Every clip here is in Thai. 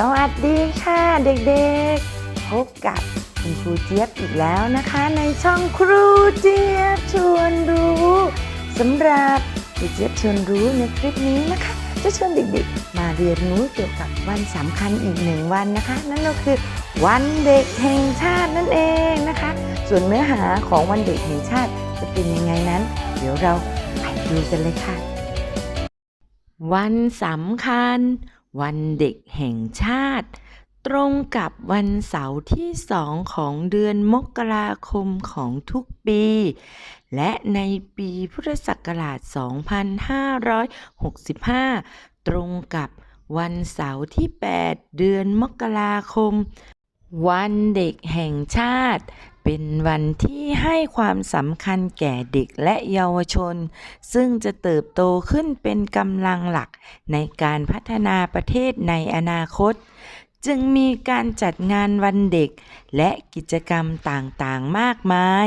สวัสดีค่ะเด็กๆ พบกับคุณครูเจี๊ยบอีกแล้วนะคะ ในช่องครูเจี๊ยบชวนรู้สำหรับครูเจี๊ยบชวนรู้ในคลิปนี้นะคะ จะชวนเด็กๆ มาเรียนรู้เกี่ยวกับวันสำคัญอีกหนึ่งวันนะคะ นั่นก็คือวันเด็กแห่งชาตินั่นเองนะคะ ส่วนเนื้อหาของวันเด็กแห่งชาติจะเป็นยังไงนั้น เดี๋ยวเราไปดูกันเลยค่ะ วันสำคัญ วันเด็กแห่งชาติ ตรงกับวันเสาร์ที่สองของเดือนมกราคมของทุกปี และในปีพุทธศักราช 2565 ตรงกับวันเสาร์ที่ 8 เดือนมกราคม วันเด็กแห่งชาติ เป็นวันที่ให้ความสำคัญแก่เด็กและเยาวชน ซึ่งจะเติบโตขึ้นเป็นกำลังหลักในการพัฒนาประเทศในอนาคต จึงมีการจัดงานวันเด็ก และกิจกรรมต่างๆมากมาย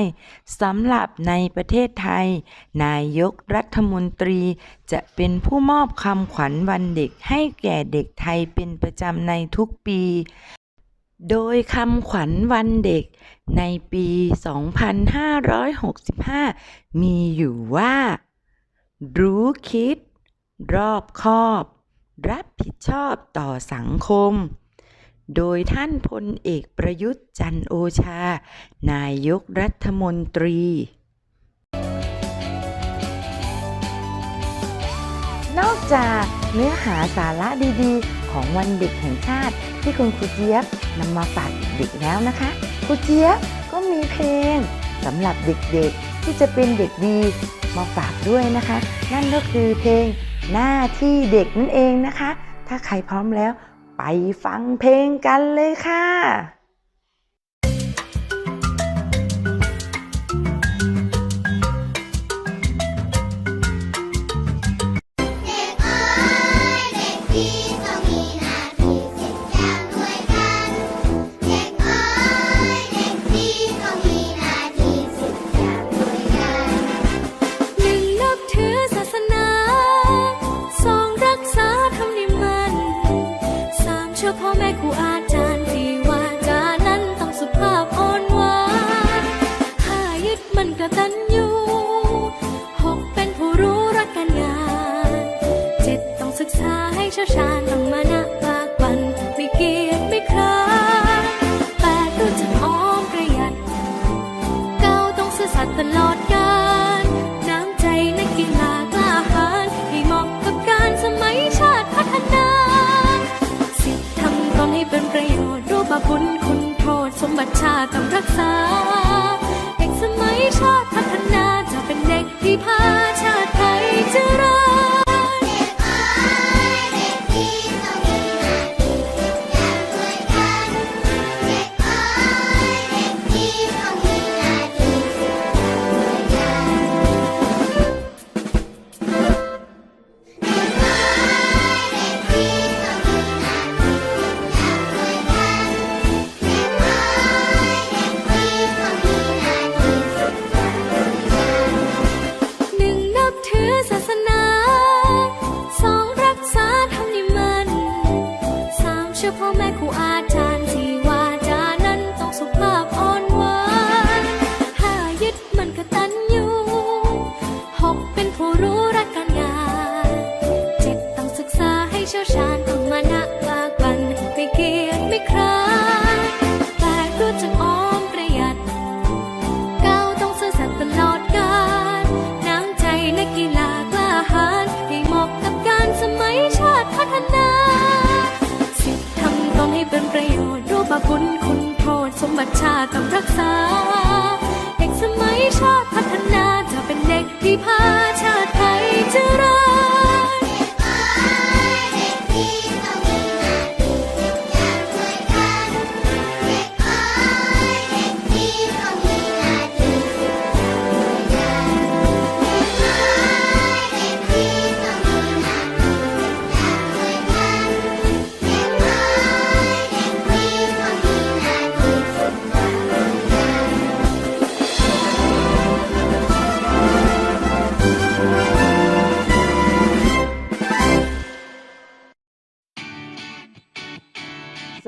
สำหรับในประเทศไทย นายกรัฐมนตรีจะเป็นผู้มอบคำขวัญวันเด็กให้แก่เด็กไทยเป็นประจำในทุกปี โดยคำขวัญวันเด็กในปี 2565 มีอยู่ว่า รู้คิด รอบคอบ รับผิดชอบต่อสังคม โดยท่านพลเอกประยุทธ์จันโอชา นายกรัฐมนตรีนอกจากเนื้อหาสาระดี ๆ ของวันเด็กแห่งชาติ ที่คุณครูเจี๊ยบนำมาฝากเด็กๆแล้วนะคะครูเจี๊ยบก็มีเพลงสำหรับเด็กๆ ที่จะเป็นเด็กดีมาฝากด้วยนะคะ นั่นก็คือเพลงหน้าที่เด็กนั่นเองนะคะ ถ้าใครพร้อมแล้ว ไปฟังเพลงกันเลยค่ะ ยึดมันกตัญญูหกเป็นผู้รู้รักการงานเจ็ดต้องศึกษาให้เชี่ยวชาญต้องมานะปากบันไม่เกียจไม่คร้านแปดรู้จักออมประหยัดเก้าต้องซื่อสัตย์ตลอดกาลน้ำใจนักกีฬากล้าหาญให้เหมาะกับการสมัยชาติพัฒนาสิทธิทำตนให้เป็นประโยชน์รู้บาปบุญคุณโทษสมบัติชาติต้องรักษา ชาติพัฒนาจะเป็นเด็กที่พาชาติไทยเจริญ เป็นประโยชน์รู้บาปบุญคุณโทษ สมบัติชาติต้องรักษา เด็กสมัยชาติ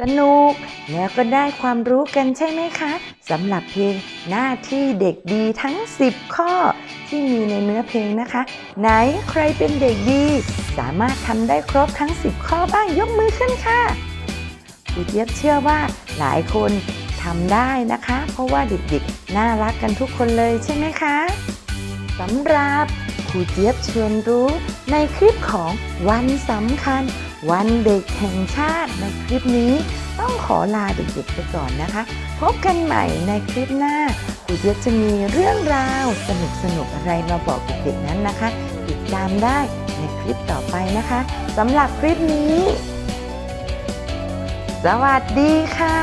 สนุก แล้วก็ได้ความรู้กันใช่ไหมคะสำหรับเพลงหน้าที่เด็กดีทั้ง 10 ข้อ ที่มีในเนื้อเพลงนะคะ ไหนใครเป็นเด็กดี สามารถทำได้ครบทั้ง 10 ข้อบ้างยกมือขึ้นค่ะครูเจี๊ยบเชื่อว่าหลายคนทำได้นะคะ เพราะว่าเด็กๆ น่ารักกันทุกคนเลยใช่ไหมคะสำหรับครูเจี๊ยบเชิญรู้ในคลิปของวันสำคัญ วันเด็กแห่งชาติในคลิปนี้ต้องขอลาเด็กๆไปก่อนนะคะ พบกันใหม่ในคลิปหน้าครูเจี๊ยบจะมีเรื่องราวสนุกๆอะไรมาบอกเด็กๆนั้นนะคะ ติดตามได้ในคลิปต่อไปนะคะสำหรับคลิปนี้ สวัสดีค่ะ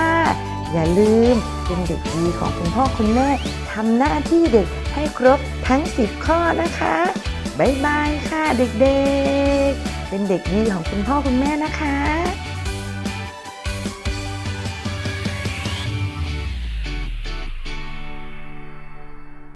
อย่าลืมเป็นเด็กดีของคุณพ่อคุณแม่ทำหน้าที่เด็กให้ครบทั้ง 10 ข้อนะคะ บ๊ายบายค่ะเด็กๆ เป็นเด็กดีของคุณพ่อคุณแม่นะคะ